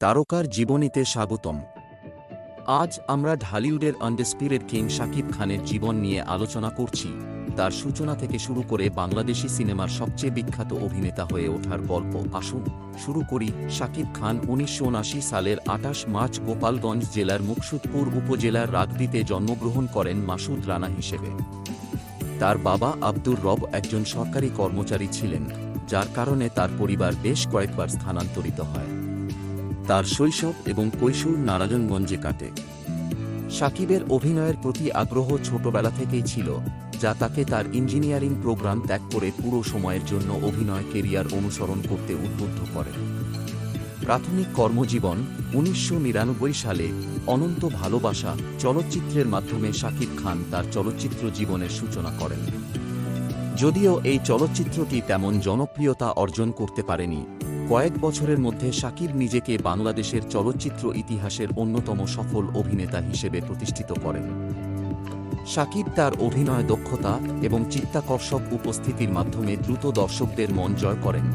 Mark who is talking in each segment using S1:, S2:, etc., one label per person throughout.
S1: তারকার জীবনীতে স্বাগতম। আজ আমরা ঢালিউডের আন্ডেসপিরেড কিং শাকিব খানের জীবন নিয়ে আলোচনা করছি, তার সূচনা থেকে শুরু করে বাংলাদেশি সিনেমার সবচেয়ে বিখ্যাত অভিনেতা হয়ে ওঠার গল্প। আসুন, শুরু করি। শাকিব খান উনিশশো সালের আটাশ মার্চ গোপালগঞ্জ জেলার মুকসুদপুর উপজেলার রাগদিতে জন্মগ্রহণ করেন মাসুদ রানা হিসেবে। তার বাবা আব্দুর রব একজন সরকারি কর্মচারী ছিলেন, যার কারণে তার পরিবার বেশ কয়েকবার স্থানান্তরিত হয়। তার শৈশব এবং কৈশোর নারায়ণগঞ্জে কাটে। সাকিবের অভিনয়ের প্রতি আগ্রহ ছোটবেলা থেকেই ছিল, যা তাকে তার ইঞ্জিনিয়ারিং প্রোগ্রাম ত্যাগ করে পুরো সময়ের জন্য অভিনয় কেরিয়ার অনুসরণ করতে উদ্বুদ্ধ করে। প্রাথমিক কর্মজীবন উনিশশো নিরানব্বই সালে অনন্ত ভালোবাসা চলচ্চিত্রের মাধ্যমে শাকিব খান তার চলচ্চিত্র জীবনের সূচনা করেন। যদিও এই চলচ্চিত্রটি তেমন জনপ্রিয়তা অর্জন করতে পারেনি কয়েক বছরের মধ্যে শাকিব নিজেকে বাংলাদেশের চলচ্চিত্র ইতিহাসের অন্যতম সফল অভিনেতা হিসেবে প্রতিষ্ঠিত করেন। শাকিব তার অভিনয় দক্ষতা এবং চিত্তাকর্ষক উপস্থিতির মাধ্যমে দ্রুত দর্শকদের মন জয় করেন।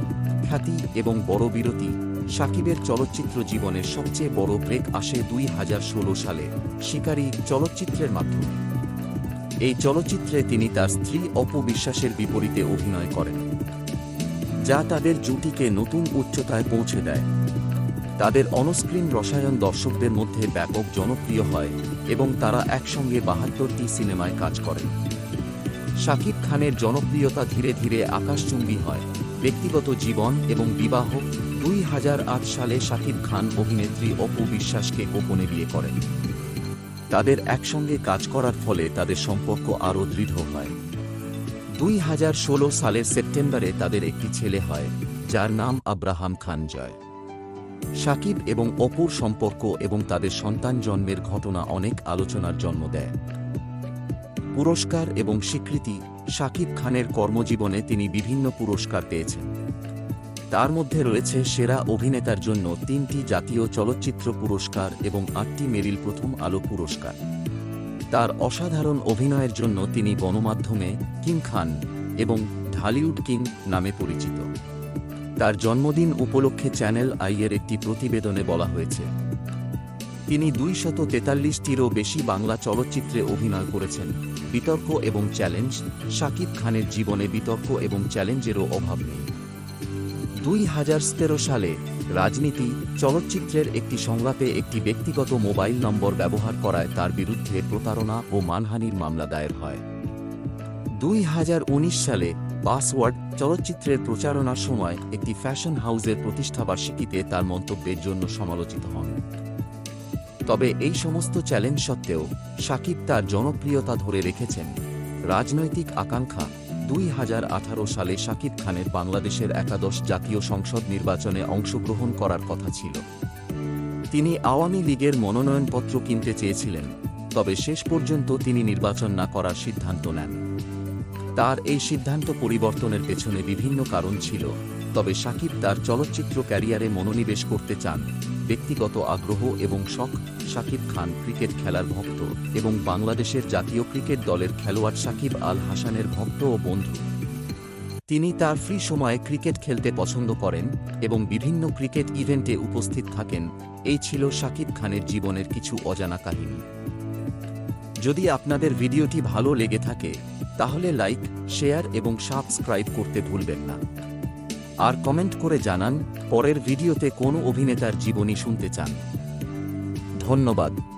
S1: খ্যাতি এবং বড় বিরতি শাকিবের চলচ্চিত্র জীবনের সবচেয়ে বড় ব্রেক আসে দুই হাজার ষোলো সালে শিকারী চলচ্চিত্রের মাধ্যমে। এই চলচ্চিত্রে তিনি তার স্ত্রী অপবিশ্বাসের বিপরীতে অভিনয় করেন। যা তাদের জুটিকে নতুন উচ্চতায় পৌঁছে দেয়। তাদের অনস্ক্রিন রসায়ন দর্শকদের মধ্যে ব্যাপক জনপ্রিয় হয় এবং তারা একসঙ্গে বাহাত্তরটি সিনেমায় কাজ করে। শাকিব খানের জনপ্রিয়তা ধীরে ধীরে আকাশচুম্বী হয়। ব্যক্তিগত জীবন এবং বিবাহ দুই হাজার আট সালে শাকিব খান অভিনেত্রী অপু বিশ্বাসকে গোপনে বিয়ে করেন। তাদের একসঙ্গে কাজ করার ফলে তাদের সম্পর্ক আরও দৃঢ় হয়। দুই হাজার ষোলো সালের সেপ্টেম্বরে তাদের একটি ছেলে হয়, যার নাম আব্রাহাম খান জয়। সাকিব এবং অপুর সম্পর্ক এবং তাদের সন্তান জন্মের ঘটনা অনেক আলোচনার জন্ম দেয়। পুরস্কার এবং স্বীকৃতি শাকিব খানের কর্মজীবনে তিনি বিভিন্ন পুরস্কার পেয়েছেন। তার মধ্যে রয়েছে সেরা অভিনেতার জন্য তিনটি জাতীয় চলচ্চিত্র পুরস্কার এবং আটটি মেরিল প্রথম আলো পুরস্কার। তার অসাধারণ অভিনয়ের জন্য তিনি গণমাধ্যমে কিং খান এবং ঢালিউড কিং নামে পরিচিত। তার জন্মদিন উপলক্ষে চ্যানেল আইয়ের একটি প্রতিবেদনে বলা হয়েছে। তিনি দুইশত তেতাল্লিশটিরও বেশি বাংলা চলচ্চিত্রে অভিনয় করেছেন। বিতর্ক এবং চ্যালেঞ্জ, শাকিব খানের জীবনে বিতর্ক এবং চ্যালেঞ্জেরও অভাব নেই। দুই হাজার সতেরো সালে রাজনীতি, চলচ্চিত্রের একটি সংলাপে একটি ব্যক্তিগত মোবাইল নম্বর ব্যবহার করায় তার বিরুদ্ধে প্রতারণা ও মানহানির মামলা দায়ের হয়। দুই হাজার উনিশ সালে পাসওয়ার্ড চলচ্চিত্রের প্রচারণার সময় একটি ফ্যাশন হাউসের প্রতিষ্ঠাবার্ষিকীতে তার মন্তব্যের জন্য সমালোচিত হন। তবে এই সমস্ত চ্যালেঞ্জ সত্ত্বেও সাকিব তার জনপ্রিয়তা ধরে রেখেছেন। রাজনৈতিক আকাঙ্ক্ষা দুই হাজার আঠারো সালে শাকিব খানের বাংলাদেশের একাদশ জাতীয় সংসদ নির্বাচনে অংশগ্রহণ করার কথা ছিল। তিনি আওয়ামী লীগের মনোনয়নপত্র কিনতে চেয়েছিলেন, তবে শেষ পর্যন্ত তিনি নির্বাচন না করার সিদ্ধান্ত নেন। তার এই সিদ্ধান্ত পরিবর্তনের পেছনে বিভিন্ন কারণ ছিল, তবে শাকিব তার চলচ্চিত্র ক্যারিয়ারে মনোনিবেশ করতে চান। ব্যক্তিগত আগ্রহ এবং শখ শাকিব খান ক্রিকেট খেলার ভক্ত এবং বাংলাদেশের জাতীয় ক্রিকেট দলের খেলোয়াড় শাকিব আল হাসানের ভক্ত ও বন্ধু। তিনি তার ফ্রি সময়ে ক্রিকেট খেলতে পছন্দ করেন এবং বিভিন্ন ক্রিকেট ইভেন্টে উপস্থিত থাকেন। এই ছিল শাকিব খানের জীবনের কিছু অজানা কাহিনী। যদি আপনাদের ভিডিওটি ভালো লেগে থাকে, তাহলে লাইক, শেয়ার এবং সাবস্ক্রাইব করতে ভুলবেন না। আর কমেন্ট করে জানান পরের ভিডিওতে কোন অভিনেতার জীবনী শুনতে চান। ধন্যবাদ।